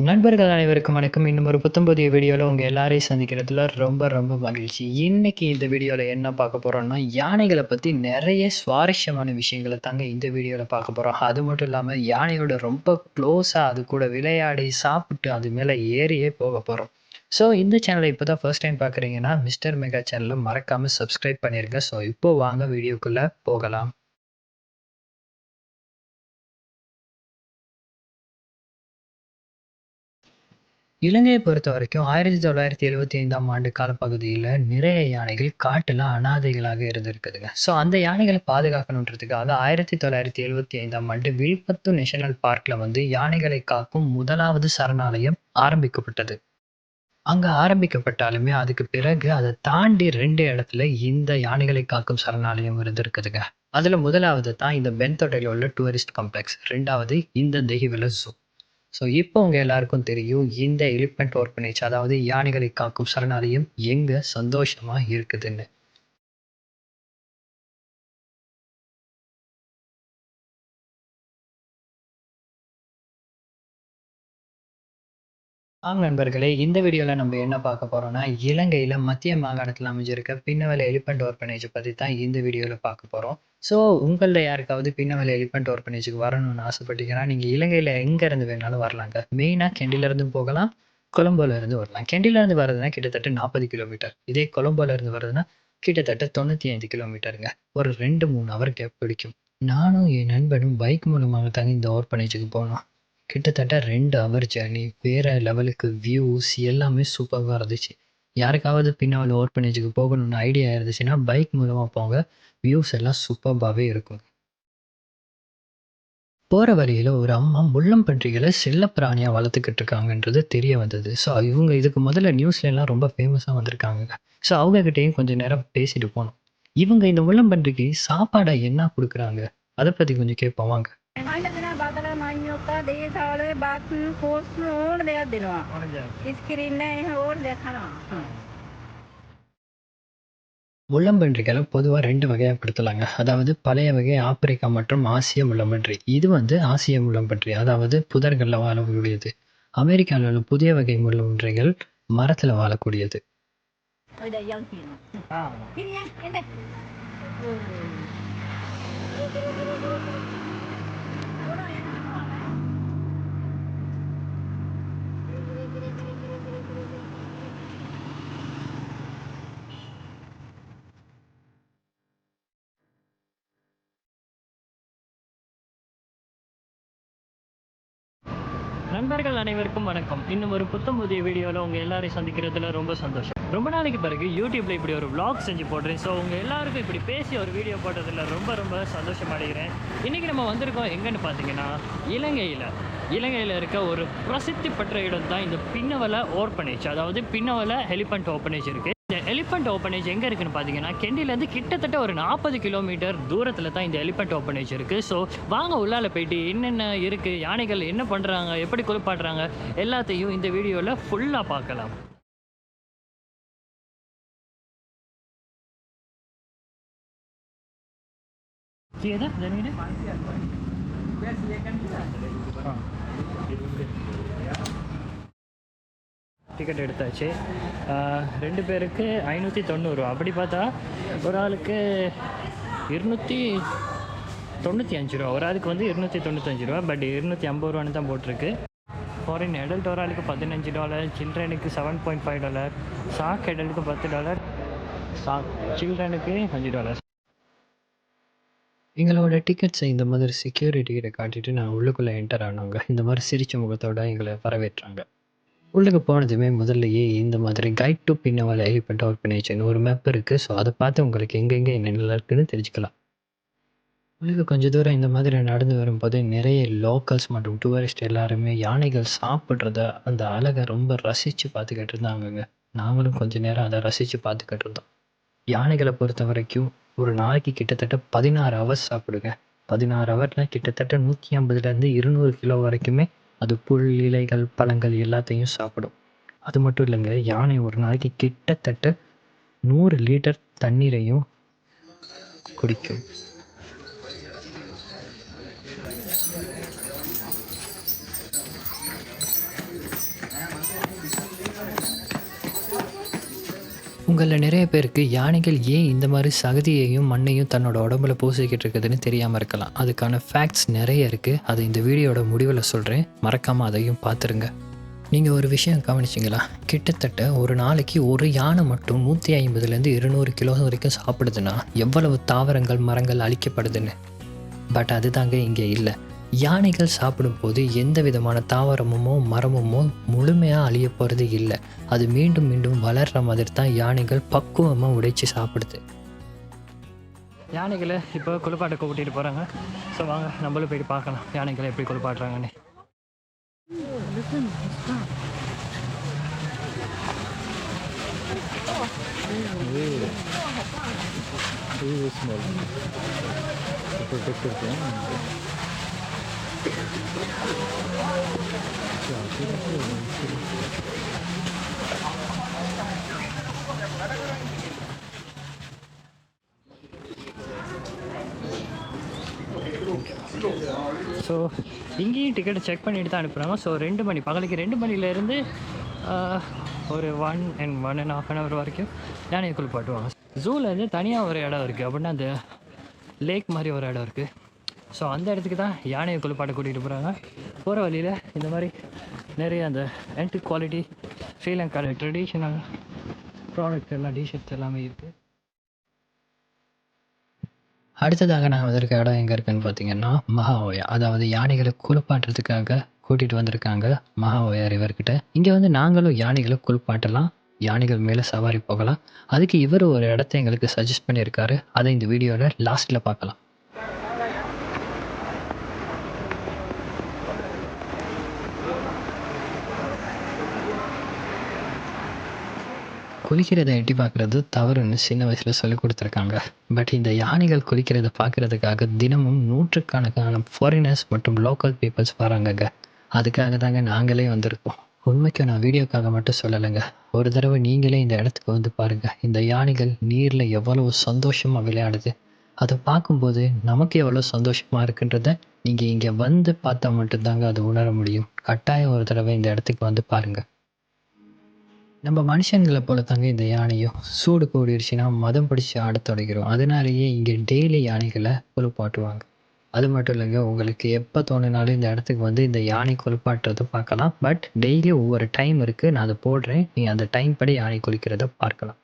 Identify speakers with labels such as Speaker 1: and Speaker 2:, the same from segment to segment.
Speaker 1: நண்பர்கள் அனைவருக்கும் வணக்கம். இன்னும் ஒரு புத்தம்பதிய வீடியோவில் உங்கள் எல்லாரையும் சந்திக்கிறதுல ரொம்ப ரொம்ப மகிழ்ச்சி. இன்றைக்கி இந்த வீடியோவில் என்ன பார்க்க போகிறோம்னா யானைகளை பற்றி நிறைய சுவாரஸ்யமான விஷயங்களை தாங்க இந்த வீடியோவில் பார்க்க போகிறோம் அது மட்டும் இல்லாமல் யானையோட ரொம்ப க்ளோஸாக அது கூட விளையாடி, சாப்பிட்டு அது மேலே ஏறியே போக போகிறோம் ஸோ இந்த சேனலை இப்போ தான் ஃபர்ஸ்ட் டைம் பார்க்குறீங்கன்னா, மிஸ்டர் மெகா சேனலை மறக்காமல் சப்ஸ்கிரைப் பண்ணியிருக்கேன் ஸோ இப்போ வாங்க வீடியோக்குள்ளே போகலாம். இலங்கையை பொறுத்த வரைக்கும் ஆயிரத்தி தொள்ளாயிரத்தி எழுபத்தி ஐந்தாம் ஆண்டு காலப்பகுதியில் நிறைய யானைகள் காட்டில் அனாதைகளாக இருந்திருக்குதுங்க. ஸோ அந்த யானைகளை பாதுகாக்கணுன்றதுக்காக 1975ஆம் ஆண்டு வில்பத்து நேஷனல் பார்க்கில் வந்து யானைகளை காக்கும் முதலாவது சரணாலயம் ஆரம்பிக்கப்பட்டது. அங்கே ஆரம்பிக்கப்பட்டாலுமே அதுக்கு பிறகு அதை தாண்டி ரெண்டு இடத்துல இந்த யானைகளை காக்கும் சரணாலயம் இருந்திருக்குதுங்க. அதில் முதலாவது தான் இந்த பென்தொடையில் உள்ள டூரிஸ்ட் காம்ப்ளெக்ஸ். ரெண்டாவது இந்த தெஹிவில ஜூ. ஸோ இப்போ உங்கள் எல்லாருக்கும் தெரியும் இந்த எலிஃபண்ட் ஆர்ஃபனேஜ் அதாவது யானைகளை காக்கும் சரணாலயம் எங்கே சந்தோஷமாக இருக்குதுன்னு. ஆம் நண்பர்களே, இந்த வீடியோவில் நம்ம என்ன பார்க்க போகிறோம்னா இலங்கையில் மத்திய மாகாணத்தில் அமைஞ்சிருக்க பின்னவல எலிஃபண்ட் ஆர்ஃபனேஜ பற்றி தான் இந்த வீடியோவில் பார்க்க போகிறோம் ஸோ உங்களில் யாருக்காவது பின்னவல எலிஃபண்ட் ஓர்பனேஜுக்கு வரணும்னு ஆசைப்பட்டீங்கன்னா, நீங்கள் இலங்கையில் எங்கேருந்து வேணாலும் வரலாங்க. மெயினாக கெண்டிலேருந்தும் போகலாம், கொலம்போலேருந்து வரலாம். கெண்டிலேருந்து வரதுன்னா கிட்டத்தட்ட 40 கிலோமீட்டர். இதே கொலம்போலேருந்து வரதுன்னா வர்றதுன்னா கிட்டத்தட்ட 95 கிலோமீட்டருங்க. ஒரு 2, 3 ஹவர் கேப் பிடிக்கும். நானும் என் நண்பனும் பைக் மூலமாக தாங்க இந்த ஓர்பனேஜுக்கு போனோம். கிட்டத்தட்ட ரெண்டு ஹவர் ஜேர்னி வேற லெவலுக்கு வியூஸ் எல்லாமே சூப்பர்வா இருந்துச்சு. யாருக்காவது பின்னால் பின்னவல பண்ணேஜுக்கு போகணும்னு ஐடியா இருந்துச்சுன்னா, பைக் மூலமா போங்க. வியூஸ் எல்லாம் சூப்பர்பாவே இருக்கும். போற வழியில ஒரு அம்மா முள்ளம்பன்றிகள செல்லப்பிராணியா வளர்த்துக்கிட்டு இருக்காங்கன்றது தெரிய வந்தது. ஸோ இவங்க இதுக்கு முதல்ல நியூஸ்லலாம் ரொம்ப ஃபேமஸாக வந்திருக்காங்க ஸோ அவங்கக்கிட்டேயும் கொஞ்சம் கொஞ்ச நேரம் பேசிட்டு போனோம். இவங்க இந்த முள்ளம்பன்றிக்கு சாப்பாடை என்ன கொடுக்குறாங்க அதை பத்தி கொஞ்சம் கேட்போம் வாங்க.
Speaker 2: අන්න බතල මං්ඥොක්කා දේ සාලේ බත් පෝස්්න ඕන දෙයක් දෙනවා ඉස්කිරන්න ඕන දෙකනවා
Speaker 1: முள்ளம்பன்றிகள பொதுவா 2 வகையா பிரித்தலாங்க. அதாவது பழைய வகை ஆப்பிரிக்கா மற்றும் ஆசிய முள்ளம்பன்றி. இது வந்து ஆசிய முள்ளம்பன்றி. அதாவது புதர்கள்ல வாழக்கூடியது. அமெரிக்கால உள்ள புதிய வகை முள்ளம்பன்றிகள் மரத்துல வாழக்கூடியது. நண்பர்கள் அனைவருக்கும் வணக்கம். இன்னும் ஒரு புத்தம் புதிய வீடியோவில் உங்கள் எல்லாரையும் சந்திக்கிறதுல ரொம்ப சந்தோஷம். ரொம்ப நாளைக்கு பிறகு யூடியூப்பில் இப்படி ஒரு vlog செஞ்சு போடுறேன். ஸோ உங்கள் எல்லாருக்கும் இப்படி பேசி ஒரு வீடியோ போட்டதில் ரொம்ப ரொம்ப சந்தோஷம் அடைகிறேன். இன்னைக்கு நம்ம வந்திருக்கோம் எங்கன்னு பார்த்தீங்கன்னா, இலங்கையில் இலங்கையில் இருக்க ஒரு பிரசித்தி பெற்ற இடம் தான் இந்த பின்னவல ஓர்பனேஜ் அதாவது பின்னவல ஹெலிபண்ட் ஓப்பனேஜ் இருக்கு. எலிஃபண்ட் ஓப்பனேஜ் எங்கே இருக்குன்னு பார்த்தீங்கன்னா கெண்டிலேருந்து கிட்டத்தட்ட ஒரு நாற்பது கிலோமீட்டர் தூரத்தில் தான் இந்த எலிஃபண்ட் ஓப்பனேஜ் இருக்குது ஸோ வாங்க உள்ளால் போயிட்டு என்னென்ன இருக்குது யானைகள் என்ன பண்ணுறாங்க எப்படி குளிப்பாடுறாங்க எல்லாத்தையும் இந்த வீடியோவில் ஃபுல்லாக பார்க்கலாம். ஏதா டிக்கெட் எடுத்தாச்சு. ரெண்டு பேருக்கு ஐநூற்றி தொண்ணூறு. அப்படி பார்த்தா ஒரு ஆளுக்கு இருநூற்றி தொண்ணூற்றி அஞ்சு ரூபா. ஒரு ஆளுக்கு வந்து இருநூற்றி தொண்ணூத்தஞ்சு ரூபா. பட் இருநூற்றி ஐம்பது ரூபான்னு தான் போட்டிருக்கு. ஃபாரின் அடல்ட் ஒரு ஆளுக்கு பதினஞ்சு டாலர் சில்ட்ரனுக்கு செவன் பாயிண்ட் ஃபைவ் டாலர் சாக் அடல்ட்டுக்கு பத்து டாலர் சாக் சில்ட்ரனுக்கு அஞ்சு டாலர் எங்களோட டிக்கெட்ஸை இந்த மாதிரி செக்யூரிட்டி கிட்ட காட்டிட்டு நான் உள்ளுக்குள்ளே என்டர் ஆனோங்க. இந்த மாதிரி சிரிச்ச முகத்தோடு எங்களை வரவேற்றாங்க. உள்ளுக்கு போனதுமே முதல்லயே இந்த மாதிரி கைட் டூ பின்னவல எலிஃபண்ட் ஆர்ஃபனேஜ்னு ஒரு மேப் இருக்குது ஸோ அதை பார்த்து உங்களுக்கு எங்கெங்கே என்னென்ன இருக்குன்னு தெரிஞ்சுக்கலாம். உள்ளுக்கு கொஞ்சம் தூரம் இந்த மாதிரி நடந்து வரும்போது நிறைய லோக்கல்ஸ் மற்றும் டூரிஸ்ட் எல்லாருமே யானைகள் சாப்பிட்றத அந்த அழகை ரொம்ப ரசித்து பார்த்துக்கிட்டு இருந்தாங்கங்க. நாங்களும் கொஞ்சம் நேரம் அதை ரசித்து பார்த்துக்கிட்டு இருந்தோம். யானைகளை பொறுத்த வரைக்கும் ஒரு நாளைக்கு கிட்டத்தட்ட 16 ஹவர்ஸ் சாப்பிடுங்க. பதினாறு ஹவர்னால் கிட்டத்தட்ட 150லேருந்து 200 கிலோ வரைக்குமே அது புல், இலைகள், பழங்கள் எல்லாத்தையும் சாப்பிடும். அது மட்டும் இல்லங்க, யானை ஒரு நாளைக்கு கிட்டத்தட்ட நூறு லிட்டர் தண்ணீரையும் குடிக்கும். உங்களில் நிறைய பேருக்கு யானைகள் ஏன் இந்த மாதிரி சகதியையும் மண்ணையும் தன்னோட உடம்புல பூசிக்கிட்டு இருக்குதுன்னு தெரியாமல் இருக்கலாம். அதுக்கான ஃபேக்ட்ஸ் நிறைய இருக்குது அதை இந்த வீடியோட முடிவில் சொல்கிறேன் மறக்காமல் அதையும் பார்த்துருங்க நீங்கள் ஒரு விஷயம் கவனிச்சிங்களா? கிட்டத்தட்ட ஒரு நாளைக்கு ஒரு யானை மட்டும் நூற்றி ஐம்பதுலேருந்து இருநூறு கிலோ வரைக்கும் சாப்பிடுதுன்னா எவ்வளவு தாவரங்கள் மரங்கள் அழிக்கப்படுதுன்னு? பட் அதுதாங்க இங்கே இல்லை. யானைகள் சாப்பிடும்போது எந்த விதமான தாவரமுமோ மரமுமோ முழுமையாக அழிய போகிறது இல்லை. அது மீண்டும் மீண்டும் வளர்கிற மாதிரி தான் யானைகள் பக்குவமாக உடைச்சி சாப்பிடுது. யானைகளை இப்போ குளிப்பாட்ட கூட்டிகிட்டு போகிறாங்க ஸோ வாங்க நம்மளும் போயிட்டு பார்க்கலாம். யானைகளை எப்படி குளிப்பாட்டுறாங்கன்னு ஸோ இங்கேயும் டிக்கெட் செக் பண்ணிட்டு தான் அனுப்புகிறாங்க ஸோ ரெண்டு மணி பகலுக்கு ரெண்டு மணிலேருந்து ஒரு one and one and half an hour வரைக்கும் யானையை குளிப்பாட்டுவாங்க ஜூவில் தனியாக ஒரு இடம் இருக்குது அப்படின்னா அந்த லேக் மாதிரி ஒரு இடம் இருக்குது ஸோ அந்த இடத்துக்கு தான் யானையை குளிப்பாட்ட கூட்டிகிட்டு போகிறாங்க போகிற வழியில் இந்த மாதிரி நிறைய அந்த ஆன்டிக் குவாலிட்டி ஸ்ரீலங்காவில் ட்ரெடிஷ்னல் ப்ராடக்ட் எல்லாம் டிஷர்ட்ஸ் எல்லாமே இருக்குது அடுத்ததாக நான் வந்திருக்க இடம் எங்கே இருக்குன்னு பார்த்தீங்கன்னா மகாஓயா. அதாவது யானைகளை குளிப்பாட்டுறதுக்காக கூட்டிகிட்டு வந்திருக்காங்க மகாஓயா ரிவர்கிட்ட இங்கே வந்து நாங்களும் யானைகளை குளிப்பாட்டலாம் யானைகள் மேலே சவாரி போகலாம். அதுக்கு இவர் ஒரு இடத்த எங்களுக்கு சஜஸ்ட் பண்ணியிருக்காரு. அதை இந்த வீடியோவில் லாஸ்ட்டில் பார்க்கலாம். குளிக்கிறதை எட்டி பார்க்குறது தவறுன்னு சின்ன வயசில் சொல்லி கொடுத்துருக்காங்க. பட் இந்த யானைகள் குளிக்கிறத பார்க்குறதுக்காக தினமும் நூற்றுக்கணக்கான ஃபாரினர்ஸ் மற்றும் லோக்கல் பீப்புள்ஸ் வராங்கங்க. அதுக்காக தாங்க நாங்களே வந்திருக்கோம். உண்மைக்கு நான் வீடியோக்காக மட்டும் சொல்லலைங்க. ஒரு தடவை நீங்களே இந்த இடத்துக்கு வந்து பாருங்கள் இந்த யானைகள் நீரில் எவ்வளவு சந்தோஷமாக விளையாடுது. அதை பார்க்கும்போது நமக்கு எவ்வளோ சந்தோஷமாக இருக்குன்றத நீங்கள் இங்கே வந்து பார்த்தா மட்டும்தாங்க அது உணர முடியும். கட்டாயம் ஒரு தடவை இந்த இடத்துக்கு வந்து பாருங்கள் நம்ம மனுஷங்களை போல தாங்க இந்த யானையும். சூடு கூடிருச்சுன்னா மதம் பிடிச்சி ஆட தொடங்கிடும் அதனாலேயே இங்கே டெய்லி யானைகளை குளிப்பாட்டுவாங்க. அது மட்டும் இல்லைங்க உங்களுக்கு எப்போ தோணுனாலும் இந்த இடத்துக்கு வந்து இந்த யானை குளிப்பாட்டுறதை பார்க்கலாம். பட் டெய்லி ஒவ்வொரு டைம் இருக்குது நான் அதை போடுறேன். நீ அந்த டைம் படி யானை குளிக்கிறத பார்க்கலாம்.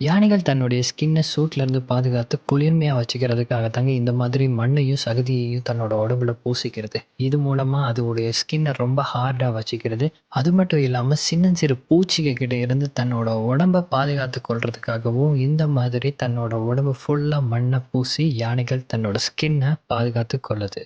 Speaker 1: யானைகள் தன்னுடைய ஸ்கின்னை சூட்லேருந்து பாதுகாத்து குளிர்மையாக வச்சுக்கிறதுக்காக தாங்க இந்த மாதிரி மண்ணையும் சகதியையும் தன்னோட உடம்புல பூசிக்கிறது. இது மூலமாக அதோடைய ஸ்கின்னை ரொம்ப ஹார்டாக வச்சுக்கிறது. அது மட்டும் இல்லாமல் சின்ன சிறு பூச்சிகள் கிட்ட இருந்து தன்னோட உடம்பை பாதுகாத்து கொள்றதுக்காகவும் இந்த மாதிரி தன்னோட உடம்பு ஃபுல்லாக மண்ணை பூசி யானைகள் தன்னோட ஸ்கின்னை பாதுகாத்து கொள்ளுது.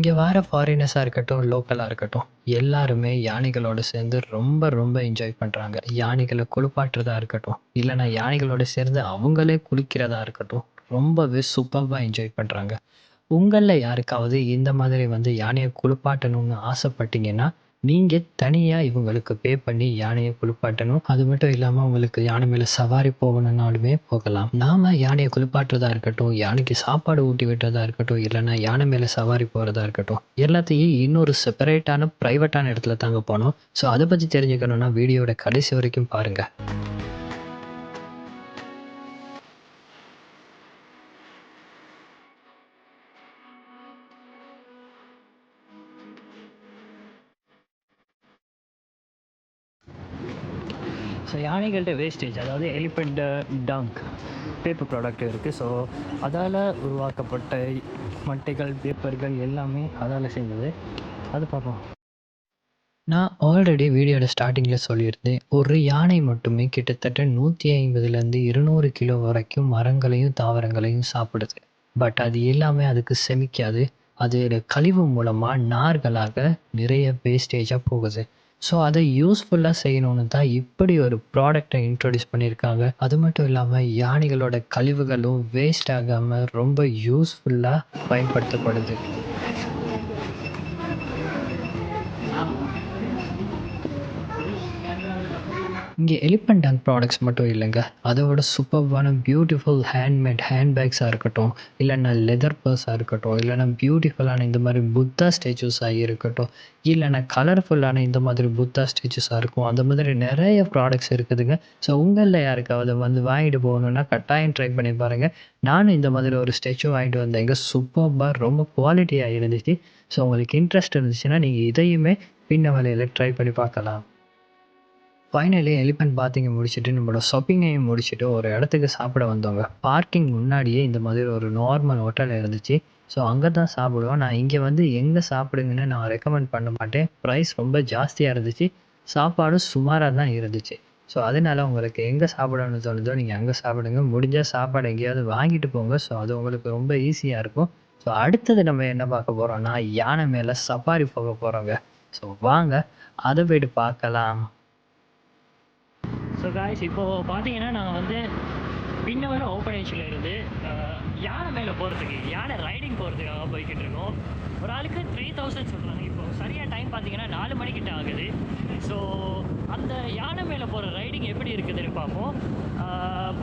Speaker 1: இங்கே வர ஃபாரினர்ஸாக இருக்கட்டும் லோக்கலாக இருக்கட்டும் எல்லாருமே யானைகளோடு சேர்ந்து ரொம்ப ரொம்ப என்ஜாய் பண்ணுறாங்க யானைகளை குளிப்பாட்டுறதா இருக்கட்டும் இல்லைன்னா யானைகளோடு சேர்ந்து அவங்களே குளிக்கிறதா இருக்கட்டும் ரொம்பவே சூப்பராக என்ஜாய் பண்ணுறாங்க உங்களில் யாருக்காவது இந்த மாதிரி வந்து யானையை குளிப்பாட்டணும்னு ஆசைப்பட்டீங்கன்னா நீங்கள் தனியாக இவங்களுக்கு பே பண்ணி யானையை குளிப்பாட்டணும். அது மட்டும் இல்லாமல் உங்களுக்கு யானை மேலே சவாரி போகணுன்னாலுமே போகலாம். நாம் யானையை குளிப்பாட்டுறதா இருக்கட்டும் யானைக்கு சாப்பாடு ஊட்டி விட்டுறதா இருக்கட்டும் இல்லைன்னா யானை மேலே சவாரி போகிறதா இருக்கட்டும் எல்லாத்தையும் இன்னொரு செப்பரேட்டான ப்ரைவேட்டான இடத்துல தாங்க போனோம். ஸோ அதை பற்றி தெரிஞ்சுக்கணுன்னா வீடியோட கடைசி வரைக்கும் பாருங்கள் ஸோ யானைகள்கிட்ட வேஸ்டேஜ் அதாவது எலிஃபெண்ட் டங்க் பேப்பர் ப்ராடக்ட் இருக்குது ஸோ அதால் உருவாக்கப்பட்ட மட்டைகள் பேப்பர்கள் எல்லாமே அதால் செஞ்சது அது பார்ப்போம் நான் ஆல்ரெடி வீடியோட ஸ்டார்டிங்கில் சொல்லியிருந்தேன். ஒரு யானை மட்டுமே கிட்டத்தட்ட நூற்றி ஐம்பதுலேருந்து இருநூறு கிலோ வரைக்கும் மரங்களையும் தாவரங்களையும் சாப்பிடுது. பட் அது எல்லாமே அதுக்கு செமிக்காது. அது கழிவு மூலமாக நார்களாக நிறைய வேஸ்டேஜாக போகுது. ஸோ அதை யூஸ்ஃபுல்லாக செய்யணும்னு தான் இப்படி ஒரு ப்ராடக்டை இன்ட்ரடியூஸ் பண்ணியிருக்காங்க. அது மட்டும் இல்லாமல் யானைகளோட கழிவுகளும் வேஸ்ட் ஆகாமல் ரொம்ப யூஸ்ஃபுல்லாக பயன்படுத்தப்படுது. இங்கே எலிஃபண்ட் அண்ட் ப்ராடக்ட்ஸ் மட்டும் இல்லைங்க. அதோட சூப்பர்வான பியூட்டிஃபுல் ஹேண்ட்மேட் ஹேண்ட்பேக்ஸாக இருக்கட்டும் இல்லைன்னா லெதர் பர்ஸாக இருக்கட்டும் இல்லைன்னா பியூட்டிஃபுல்லான இந்த மாதிரி புத்தா ஸ்டேச்சுஸாக இருக்கட்டும் இல்லைன்னா கலர்ஃபுல்லான இந்த மாதிரி புத்தா ஸ்டேச்சுஸாக இருக்கும். அந்த மாதிரி நிறைய ப்ராடக்ட்ஸ் இருக்குதுங்க. ஸோ உங்களில் யாருக்காவது வந்து வாங்கிட்டு போகணுன்னா கட்டாயம் ட்ரை பண்ணி பாருங்கள் நானும் இந்த மாதிரி ஒரு ஸ்டேச்சு வாங்கிட்டு வந்தேங்க. சூப்பர்பாக ரொம்ப குவாலிட்டியாக இருந்துச்சு. ஸோ உங்களுக்கு இன்ட்ரெஸ்ட் இருந்துச்சுன்னா நீங்கள் இதையுமே பின்ன வலையில் ட்ரை பண்ணி பார்க்கலாம். ஃபைனலி எலிஃபண்ட் பார்த்திங்க முடிச்சுட்டு நம்மளோட ஷாப்பிங்கையும் முடிச்சுட்டு ஒரு இடத்துக்கு சாப்பிட வந்தோங்க பார்க்கிங் முன்னாடியே இந்த மாதிரி ஒரு நார்மல் ஹோட்டல் இருந்துச்சு. ஸோ அங்கே தான் சாப்பிடுவோம். நான் இங்கே வந்து எங்கே சாப்பிடுங்கன்னு நான் ரெக்கமெண்ட் பண்ண மாட்டேன். ப்ரைஸ் ரொம்ப ஜாஸ்தியாக இருந்துச்சு. சாப்பாடும் சுமாராக தான் இருந்துச்சு. ஸோ அதனால உங்களுக்கு எங்கே சாப்பிடணும்னு தோணுதோ நீங்கள் அங்கே சாப்பிடுங்க. முடிஞ்சால் சாப்பாடு எங்கேயாவது வாங்கிட்டு போங்க. ஸோ அது உங்களுக்கு ரொம்ப ஈஸியாக இருக்கும். ஸோ அடுத்தது நம்ம என்ன பார்க்க போகிறோம்னா யானை மேலே சஃபாரி போக போகிறோங்க ஸோ வாங்க. அதை போய்ட்டு பார்க்கலாம். ஸோ காய்ஸ் இப்போது பார்த்தீங்கன்னா நாங்கள் வந்து பின்னவர ஓப்பன் இருந்து யானை மேலே போகிறதுக்கு யானை ரைடிங் போகிறதுக்காக போய்கிட்டு இருக்கோம். ஒரு ஆளுக்கு த்ரீ தௌசண்ட் சொல்கிறாங்க இப்போ சரியாக டைம் பார்த்தீங்கன்னா நாலு மணிக்கிட்ட ஆகுது. ஸோ அந்த யானை மேலே போகிற ரைடிங் எப்படி இருக்குதுன்னு பார்ப்போம்.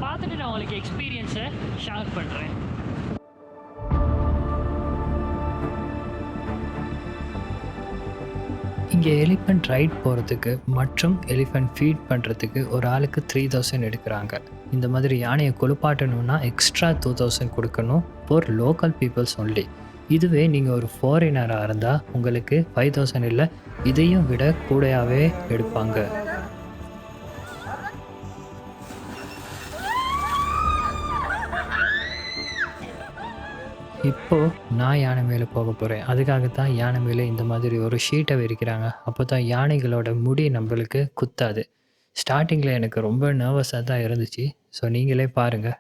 Speaker 1: பார்த்துட்டு நான் உங்களுக்கு எக்ஸ்பீரியன்ஸை ஷேர் பண்ணுறேன் இங்கே எலிஃபண்ட் ரைட் போகிறதுக்கு மற்றும் எலிஃபண்ட் ஃபீட் பண்ணுறதுக்கு ஒரு ஆளுக்கு த்ரீ தௌசண்ட் எடுக்கிறாங்க. இந்த மாதிரி யானையை குளிப்பாட்டணும்னா எக்ஸ்ட்ரா டூ தௌசண்ட் கொடுக்கணும் ஃபார் லோக்கல் பீப்புள்ஸ் ஒன்லி இதுவே நீங்கள் ஒரு ஃபாரினராக இருந்தால் உங்களுக்கு ஃபைவ் தௌசண்ட் இல்லை இதையும் விட கூடையாகவே எடுப்பாங்க. இப்போது நான் யானை மேலே போக போகிறேன் அதுக்காக தான் யானை மேலே இந்த மாதிரி ஒரு ஷீட்டை விரிக்கிறாங்க. அப்போ தான் யானைகளோட முடி நம்மளுக்கு குத்தாது. ஸ்டார்டிங்கில் எனக்கு ரொம்ப நர்வஸாக தான் இருந்துச்சு. ஸோ நீங்களே பாருங்கள்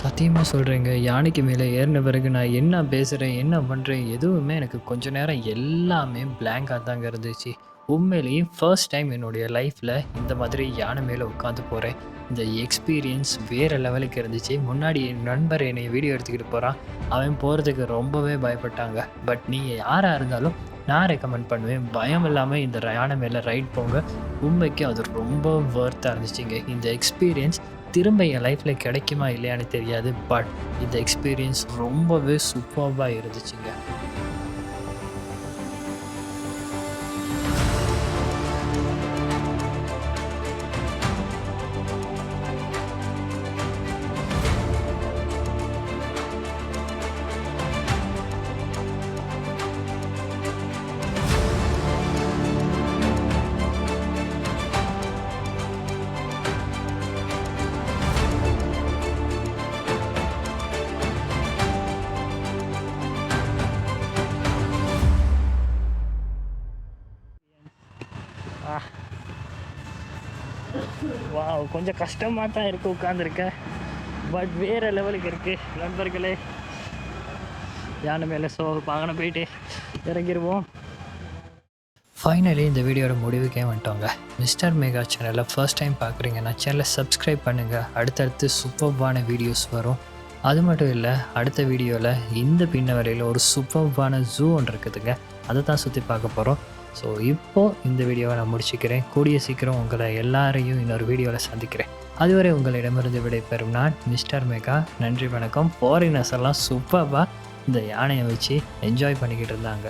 Speaker 1: சத்தியமாக சொல்கிறேங்க யானைக்கு மேலே ஏறின பிறகு நான் என்ன பேசுகிறேன் என்ன பண்ணுறேன் எதுவுமே எனக்கு கொஞ்ச நேரம் எல்லாமே பிளாங்காக தாங்க இருந்துச்சு. உண்மையிலேயே ஃபர்ஸ்ட் டைம் என்னுடைய லைஃப்பில் இந்த மாதிரி யானை மேலே உட்காந்து போகிறேன் இந்த எக்ஸ்பீரியன்ஸ் வேறு லெவலுக்கு இருந்துச்சு. முன்னாடி என் நண்பர் என்னை வீடியோ எடுத்துக்கிட்டு போகிறான் அவன் போகிறதுக்கு ரொம்பவே பயப்பட்டாங்க. பட் நீங்கள் யாராக இருந்தாலும் நான் ரெக்கமெண்ட் பண்ணுவேன். பயம் இல்லாமல் இந்த யானை மேலே ரைட் போங்க. உண்மைக்கு அது ரொம்ப ஒர்த்தாக இருந்துச்சுங்க. இந்த எக்ஸ்பீரியன்ஸ் திரும்ப என் லைஃப்பில் கிடைக்குமா இல்லையான்னு தெரியாது பட் இந்த எக்ஸ்பீரியன்ஸ் ரொம்பவே சூப்பர்பாக இருந்துச்சுங்க. கொஞ்சம் கஷ்டமாக தான் இருக்குது உட்காந்துருக்கேன் பட் வேறு லெவலுக்கு இருக்குது நண்பர்களே. யானை மேலே ஸோ பாகனம் போயிட்டு இறங்கிடுவோம் ஃபைனலி இந்த வீடியோட முடிவுக்கே வந்துட்டோங்க. மிஸ்டர் மேகா சேனலை ஃபர்ஸ்ட் டைம் பார்க்குறீங்கன்னா சேனலை சப்ஸ்கிரைப் பண்ணுங்கள் அடுத்தடுத்து சூப்பர்பான வீடியோஸ் வரும். அது மட்டும் இல்லை அடுத்த வீடியோவில் இந்த பின்ன வரையில் ஒரு சூப்பர்பான ஜூ ஒன்று இருக்குதுங்க. அதை தான் சுற்றி பார்க்க போகிறோம் ஸோ இப்போது இந்த வீடியோவை நான் முடிச்சுக்கிறேன். கூடிய சீக்கிரம் உங்களை எல்லாரையும் இன்னொரு வீடியோவில் சந்திக்கிறேன். அதுவரை உங்களிடமிருந்து விடைபெறும் நான் மிஸ்டர் மேகா. நன்றி வணக்கம். ஃபாரினர்ஸ் எல்லாம் சூப்பராக இந்த யானையை வச்சு என்ஜாய் பண்ணிக்கிட்டு இருந்தாங்க.